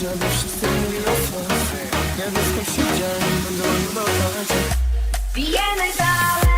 Żeby wszyscy mieli los Ja dysko siedziałem, będę odbywać Pijemy dalej,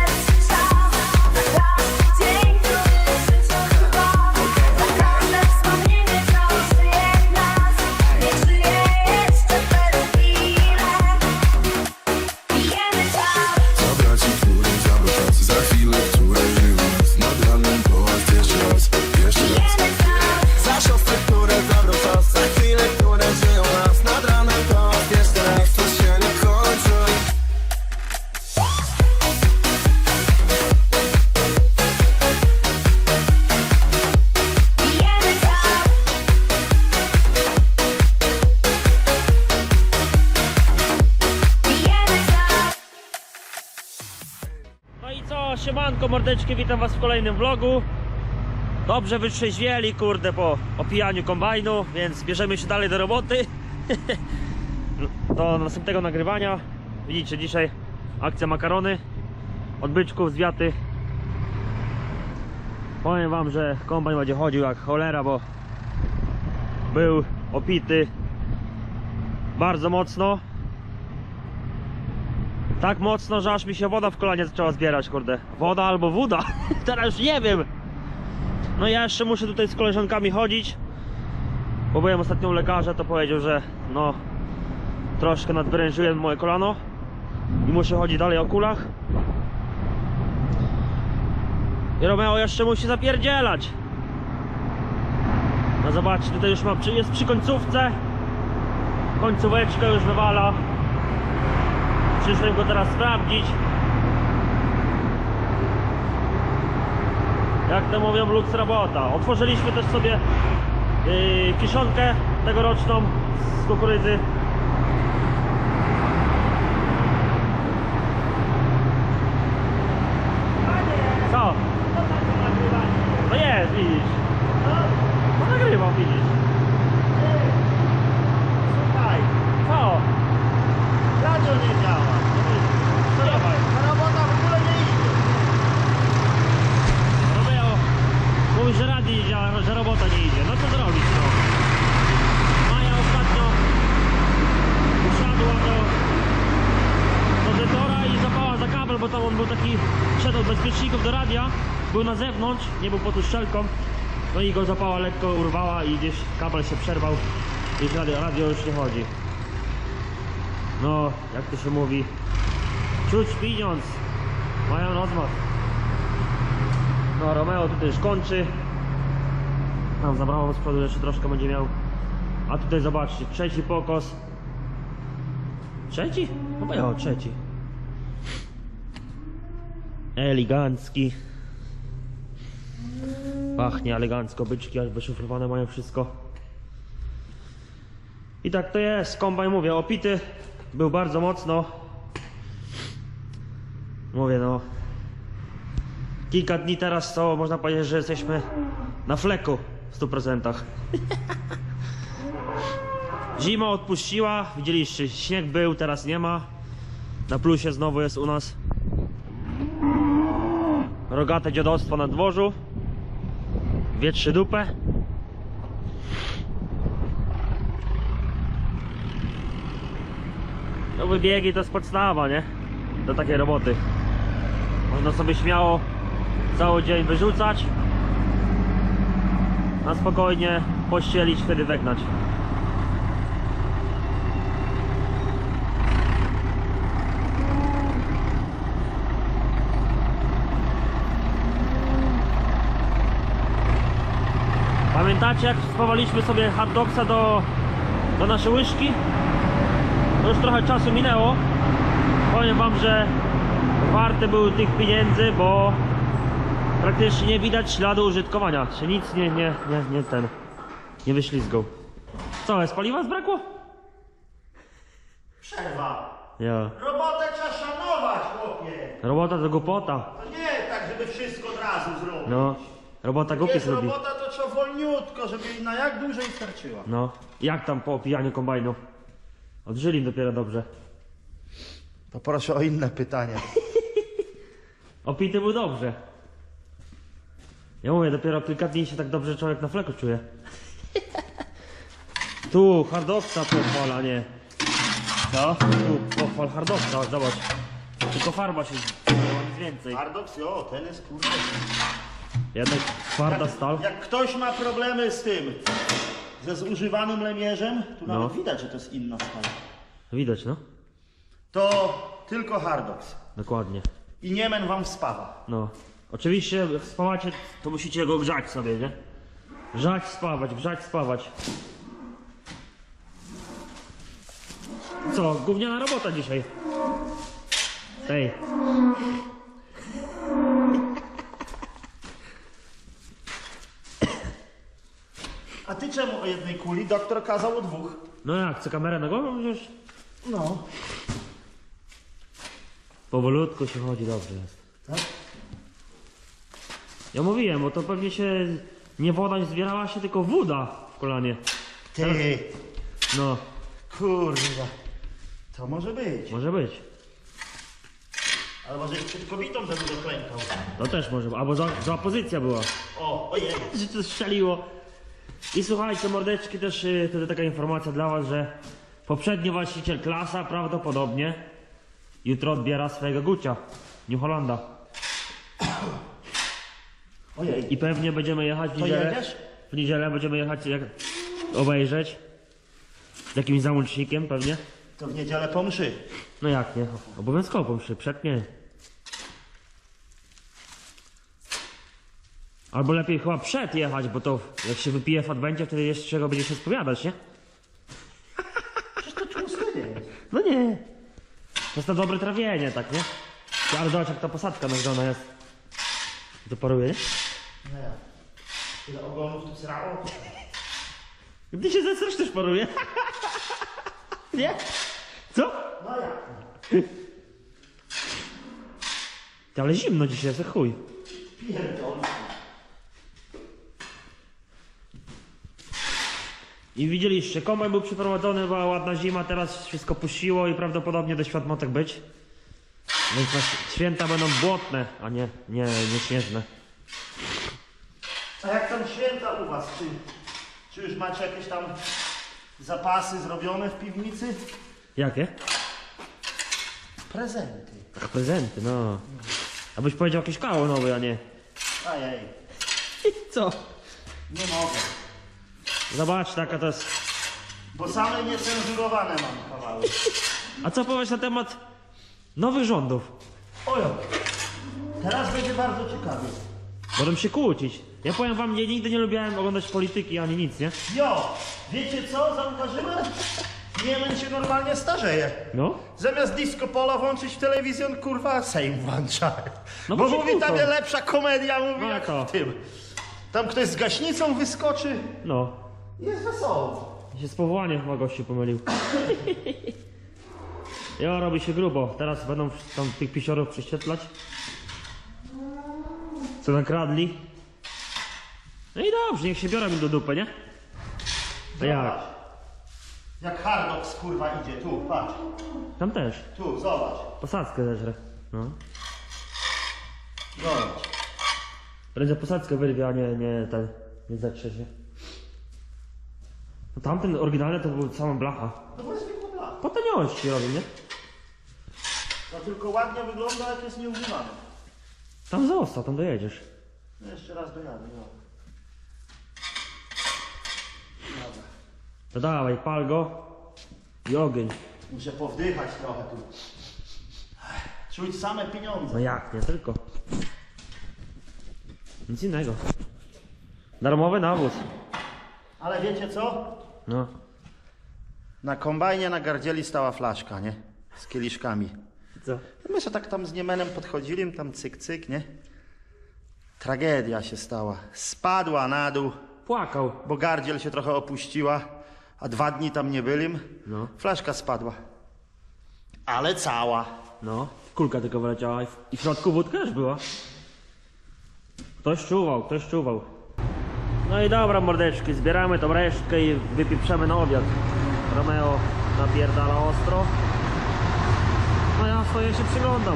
siemanko mordeczki, witam was w kolejnym vlogu. Dobrze wytrzeźwieli, kurde, po opijaniu kombajnu, więc bierzemy się dalej do roboty. Do następnego nagrywania. Widzicie, dzisiaj akcja makarony Od byczków, zwiaty Powiem wam, że kombajn będzie chodził jak cholera, bo Był opity Bardzo mocno tak mocno, że aż mi się woda w kolanie zaczęła zbierać, kurde. Woda albo woda. Teraz już nie wiem. No ja jeszcze muszę tutaj z koleżankami chodzić. Bo byłem ostatnio u lekarza, to powiedział, że no troszkę nadwyrężyłem moje kolano i muszę chodzić dalej o kulach. I Romeo jeszcze musi zapierdzielać. No zobaczcie, tutaj już mam, jest przy końcówce. Końcóweczkę już wywala. Przyszłem go teraz sprawdzić. Jak to mówią, luks robota. Otworzyliśmy też sobie yy, kiszonkę tegoroczną z kukurydzy. Co? No jest, widzisz. No nagrywam, widzisz. Słuchaj, co? Radio nie działa. No dawaj. Robota w ogóle nie idzie. Romeo, mówi, że radio nie działa, że robota nie idzie. No co zrobić, no? Maja ostatnio usiadła do, do detora i zapała za kabel, bo tam on był taki, szedł od bezpieczników do radia, był na zewnątrz, nie był pod uszczelką. No i go zapała lekko, urwała i gdzieś kabel się przerwał i radio, radio już nie chodzi. No, jak to się mówi, czuć pieniądz, mają rozmach. No, Romeo tutaj już kończy. Tam za bramą z przodu jeszcze troszkę będzie miał. A tutaj zobaczcie, trzeci pokos. Trzeci? Chyba ja, trzeci. Elegancki. Pachnie elegancko, byczki aż wyszuflowane mają wszystko. I tak to jest, kombaj mówię, opity był bardzo mocno. Mówię no, kilka dni teraz to można powiedzieć, że jesteśmy na fleku w 100%. Zima odpuściła, widzieliście, śnieg był, teraz nie ma. Na plusie znowu jest u nas rogate dziadostwo na dworzu. Wietrzy dupę. No wybiegi to jest podstawa, nie? Do takiej roboty. Można sobie śmiało cały dzień wyrzucać, a spokojnie pościelić, wtedy wegnać. Pamiętacie jak spawaliśmy sobie dogsa do, do naszej łyżki? To już trochę czasu minęło. Powiem wam, że warte były tych pieniędzy, bo praktycznie nie widać śladu użytkowania. Czy nic nie, nie, nie, nie ten, nie wyślizgał. Co, jest paliwa zbrakło? Przerwa. Ja. Robotę trzeba szanować, chłopie. Robota to głupota. To nie tak, żeby wszystko od razu zrobić. No. Robota głupie Jest zrobi. robota, wolniutko, żeby na jak dłużej starczyła. No. Jak tam po opijaniu kombajnu? Odżyli dopiero dobrze. To proszę o inne pytanie. Opity był dobrze. Ja mówię, dopiero kilka dni się tak dobrze człowiek na fleku czuje. Tu hardowca pochwal, a nie. Co? Tu pochwal hardowca, zobacz. Tylko farba się nic więcej. Hardox, jo, ten jest kurde. Jednak twarda stal. Jak ktoś ma problemy z tym, ze zużywanym lemierzem, tu No. nawet widać, że to jest inna skala, Widać, no? to tylko Hardox. Dokładnie. I Niemen wam wspawa. No. Oczywiście jak spawacie, to musicie go grzać sobie, nie? Grzać, spawać, grzać, spawać. Co, gówniana robota dzisiaj. Ej. A ty czemu o jednej kuli? Doktor kazał o dwóch. No jak, co kamerę na głowę wziąć? No. Powolutku się chodzi, dobrze jest. Tak? Ja mówiłem, bo to pewnie się nie woda nie zbierała się, tylko woda w kolanie. Ty, No, kurwa. To może być. może być. Ale może przed kobietą za dużo klękał. To też może. Albo za, za pozycja była. O, ojej. że to strzeliło. I słuchajcie, mordeczki, też y, to taka informacja dla was, że poprzedni właściciel klasa prawdopodobnie jutro odbiera swojego Gucia, New Hollanda. Ojej. I pewnie będziemy jechać w To niedzielę. jedziesz? W niedzielę będziemy jechać jak, obejrzeć. Z jakimś załącznikiem pewnie. To w niedzielę po mszy. No jak nie? Obowiązkowo mszy, przed nie. Albo lepiej chyba przed jechać, bo to jak się wypije w adwencie, wtedy jeszcze czego będzie się spowiadać, nie? Przecież to jest. No nie. To jest na dobre trawienie, tak, nie? Ty, Ale zobacz jak ta posadka nagrana jest. To paruje, nie? No jak? Tyle ogonów tu srało. Gdy się zesrasz też paruje. nie? Co? No? Ty, ale zimno dzisiaj jest, chuj. Pierdol. I widzieliście, kombajn był przeprowadzony, była ładna zima, teraz wszystko puściło i prawdopodobnie do świąt ma tak być. Więc na święta będą błotne, a nie, nie, nie śnieżne. A jak tam święta u was? Czy, czy już macie jakieś tam zapasy zrobione w piwnicy? Jakie? Prezenty. Ach, prezenty, no. Abyś powiedział jakieś kało nowe, a nie. Ajej. Co? Nie mogę. Zobacz, taka to jest... Bo same niecenzurowane mam kawały. A co powiesz na temat nowych rządów? Ojo. Teraz będzie bardzo ciekawie. Będą się kłócić. Ja powiem wam, nie, nigdy nie lubiłem oglądać polityki ani nic, nie? Jo, wiecie co zauważyłem? Niemen się normalnie starzeje. No. Zamiast disco polo włączyć w telewizjon, kurwa, Sejm włącza. No bo bo się mówi, tam jest lepsza komedia, mówi, No jak to. w tym. Tam ktoś z gaśnicą wyskoczy. No. Jest wesoło. Się z powołaniem chyba gościu pomylił. Ja robi się grubo. Teraz będą tam tych pisiorów prześwietlać. Co nakradli. No i dobrze, niech się biorą im do dupy, nie? A jak? Zobacz. Jak Hardox, kurwa, idzie. Tu, patrz. Tam też. Tu, zobacz. Posadzkę zeżre. No. Zobacz. Prędzej posadzkę wyrwie, a nie, nie ten. Nie zatrze się. No tamten oryginalny to był cała blacha. No bo jest zwykła blacha. Po taniości robi, nie? To tylko ładnie wygląda, jak jest nieużywane. Tam został, tam dojedziesz. No jeszcze raz dojadę, no. Dobra. To dawaj, pal go i ogień. Muszę powdychać trochę tu. Czuć same pieniądze. No jak, nie tylko. Nic innego. Darmowy nawóz. Ale wiecie co? No. Na kombajnie na gardzieli stała flaszka, nie? Z kieliszkami. Co? My się tak tam z Niemenem podchodzili, tam cyk, cyk, nie? Tragedia się stała. Spadła na dół, Płakał. bo gardziel się trochę opuściła, a dwa dni tam nie bylim. No. Flaszka spadła. Ale cała. No. Kulka tylko wyleciała i w, i w środku wódka też była. Ktoś czuwał, ktoś czuwał. No i dobra mordeczki, zbieramy tą resztkę i wypieprzamy na obiad. Romeo napierdala ostro. No ja swoje się przyglądam.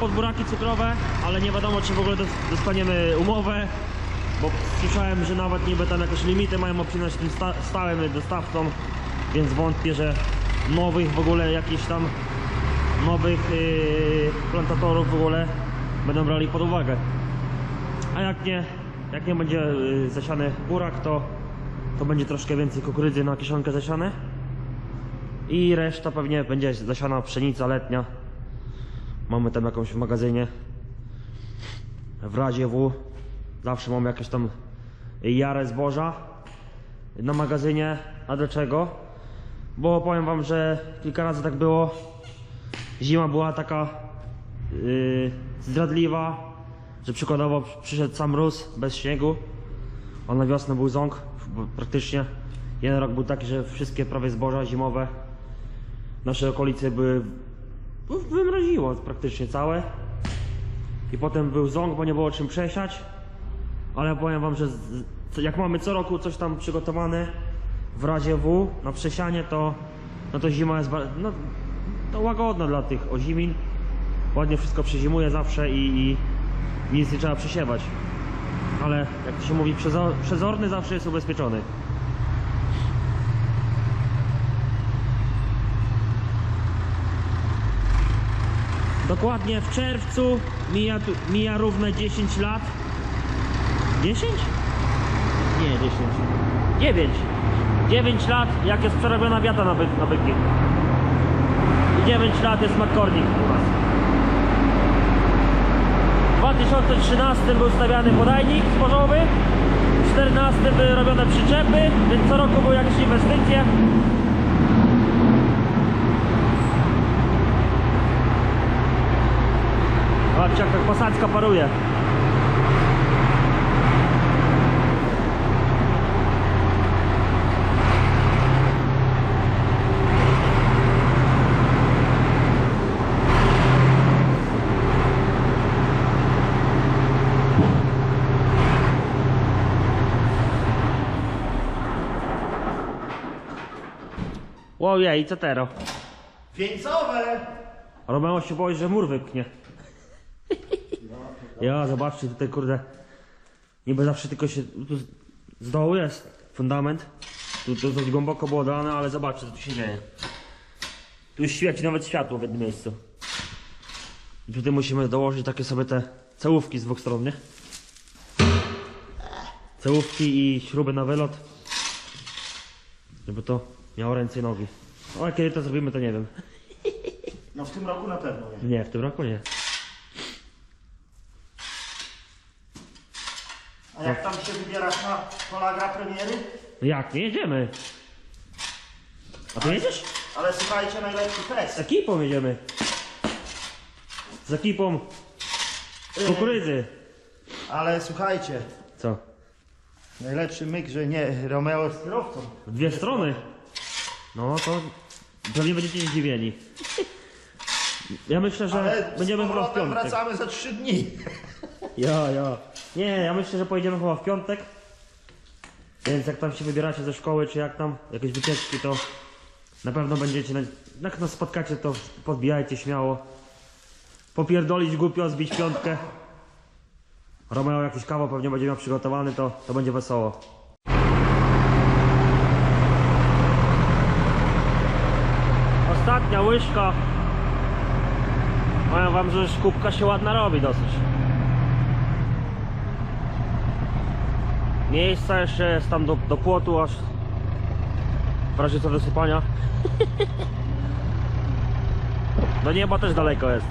Pod buraki cukrowe, ale nie wiadomo czy w ogóle dos- dostaniemy umowę, bo słyszałem, że nawet niby tam jakieś limity mają obcinać tym sta stałym dostawcom, więc wątpię, że nowych w ogóle jakichś tam nowych yy, plantatorów w ogóle będą brali pod uwagę. A jak nie, jak nie będzie yy, zasiany burak, to, to będzie troszkę więcej kukurydzy na kieszonkę zasiane. I reszta pewnie będzie zasiana pszenica letnia. Mamy tam jakąś w magazynie. W razie W zawsze mamy jakieś tam jarę zboża na magazynie. A dlaczego? Bo powiem wam, że kilka razy tak było. Zima była taka yy, zdradliwa, że przykładowo przyszedł sam mróz bez śniegu, a na wiosnę był ząg, praktycznie. Jeden rok był taki, że wszystkie prawie zboża zimowe nasze okolice były no, wymroziło praktycznie całe. I potem był ząg, bo nie było czym przesiać. Ale powiem wam, że z, jak mamy co roku coś tam przygotowane w razie W na przesianie to no to zima jest no, to łagodna dla tych ozimin. Ładnie wszystko przezimuje zawsze i, i nic nie trzeba przesiewać. Ale jak to się mówi przezor, przezorny zawsze jest ubezpieczony Dokładnie w czerwcu mija, mija równe 10 lat. 10? Nie, 10. 9. 9 lat jak jest przerobiona wiata na, by, na byki. I 9 lat jest McCormick u nas. W 2013 był stawiany podajnik zbożowy. W 2014 były robione przyczepy, więc co roku były jakieś inwestycje. Patrzcie jak ta posadzka paruje. Ojej, co teraz? Wieńcowe! Romeo się boi, że mur wypchnie. Ja, zobaczcie tutaj, kurde. Niby zawsze tylko się. Tu z- dołu jest fundament. Tu, tu dość głęboko było dane, ale zobaczcie, co tu się dzieje. Tu świeci nawet światło w jednym miejscu. I tutaj musimy dołożyć takie sobie te całówki z dwóch stron, nie? Całówki i śruby na wylot. Żeby to miało ręce i nogi. O, a kiedy to zrobimy, to nie wiem. No w tym roku na pewno nie. Nie, w tym roku nie. A jak tam się wybierasz na polagra premiery? Jak, jedziemy? A ty jedziesz? Ale słuchajcie, najlepszy Z ekipą jedziemy. Z ekipą kukurydzy. Ale słuchajcie, Co? najlepszy myk, że nie Romeo jest kierowcą. W dwie strony. No to pewnie będziecie zdziwieni. Ja myślę, że Ale będziemy z powrotem piątek. wracamy za trzy dni. Ja, ja. Nie, ja myślę, że pojedziemy chyba w piątek. Więc jak tam się wybieracie ze szkoły, czy jak tam, jakieś wycieczki, to na pewno będziecie, na- jak nas spotkacie, to podbijajcie śmiało. Popierdolić głupio, zbić piątkę. Romeo jakiś kawał pewnie będzie miał przygotowany, to, to będzie wesoło. Ostatnia łyżka. Powiem wam, że kubka się ładna robi dosyć. Miejsca jeszcze jest tam do, do płotu aż w razie co wysypania. Do nieba też daleko jest.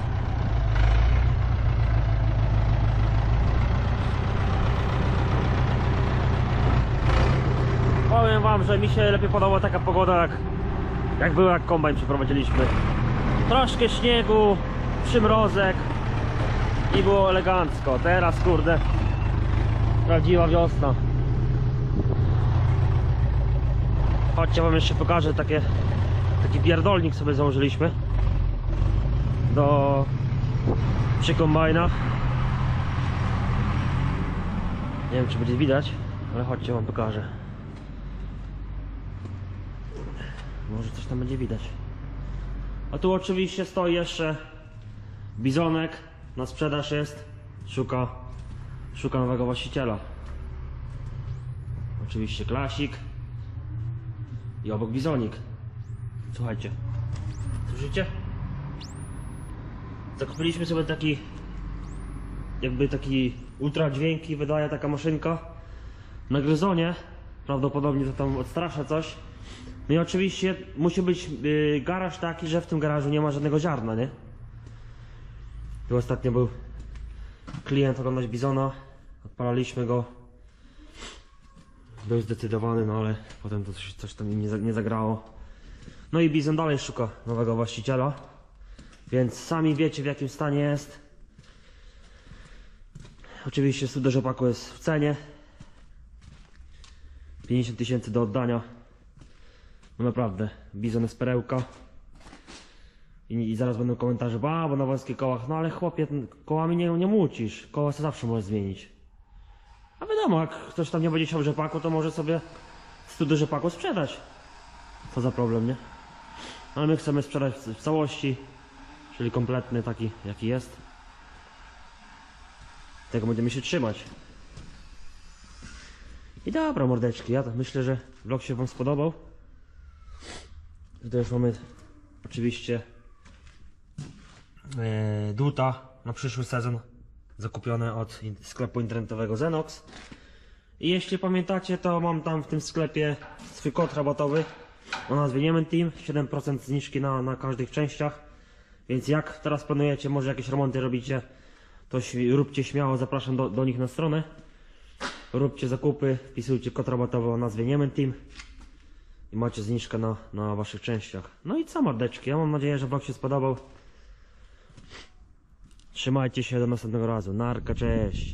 Powiem wam, że mi się lepiej podoba taka pogoda jak, jak była jak kombajn przeprowadziliśmy. Troszkę śniegu, przymrozek i było elegancko. Teraz kurde Prawdziwa wiosna. Chodźcie, wam jeszcze pokażę takie, taki pierdolnik sobie założyliśmy do przy kombajnach. Nie wiem czy będzie widać, ale chodźcie wam pokażę. Może coś tam będzie widać. A tu oczywiście stoi jeszcze Bizonek na sprzedaż jest. Szuka, szuka nowego właściciela. Oczywiście klasik. I obok bizonik. Słuchajcie. Słyszycie? Zakupiliśmy sobie taki jakby taki ultra dźwięki wydaje taka maszynka na gryzonie. Prawdopodobnie to tam odstrasza coś. No i oczywiście musi być yy, garaż taki, że w tym garażu nie ma żadnego ziarna, nie? Tu ostatnio był klient oglądać bizona. Odpalaliśmy go. Był zdecydowany, no ale potem to coś, coś tam nie, nie zagrało. No i bizon dalej szuka nowego właściciela. Więc sami wiecie w jakim stanie jest. Oczywiście studio rzepaku jest w cenie. 50 tysięcy do oddania. No naprawdę, bizon jest perełka. I, I zaraz będą komentarze, ba, bo na wąskich kołach. No ale chłopie, kołami nie, nie mucisz. Koła zawsze możesz zmienić. Wiadomo, jak ktoś tam nie będzie chciał rzepaku, to może sobie studio rzepaku sprzedać. Co za problem, nie? Ale my chcemy sprzedać w całości, czyli kompletny taki, jaki jest. Tego będziemy się trzymać. I dobra, mordeczki, ja myślę, że vlog się Wam spodobał. Tutaj już mamy oczywiście e, duta na przyszły sezon zakupione od sklepu internetowego Zenox. I jeśli pamiętacie, to mam tam w tym sklepie swój kod rabatowy o nazwie Niemen Team, 7% zniżki na, na każdych częściach. Więc jak teraz planujecie, może jakieś remonty robicie, to róbcie śmiało, zapraszam do, do nich na stronę. Róbcie zakupy, wpisujcie kod rabatowy o nazwie Niemen Team i macie zniżkę na, na waszych częściach. No i co mordeczki, ja mam nadzieję, że vlog się spodobał. Trzymajcie się do następnego razu. Narka, cześć.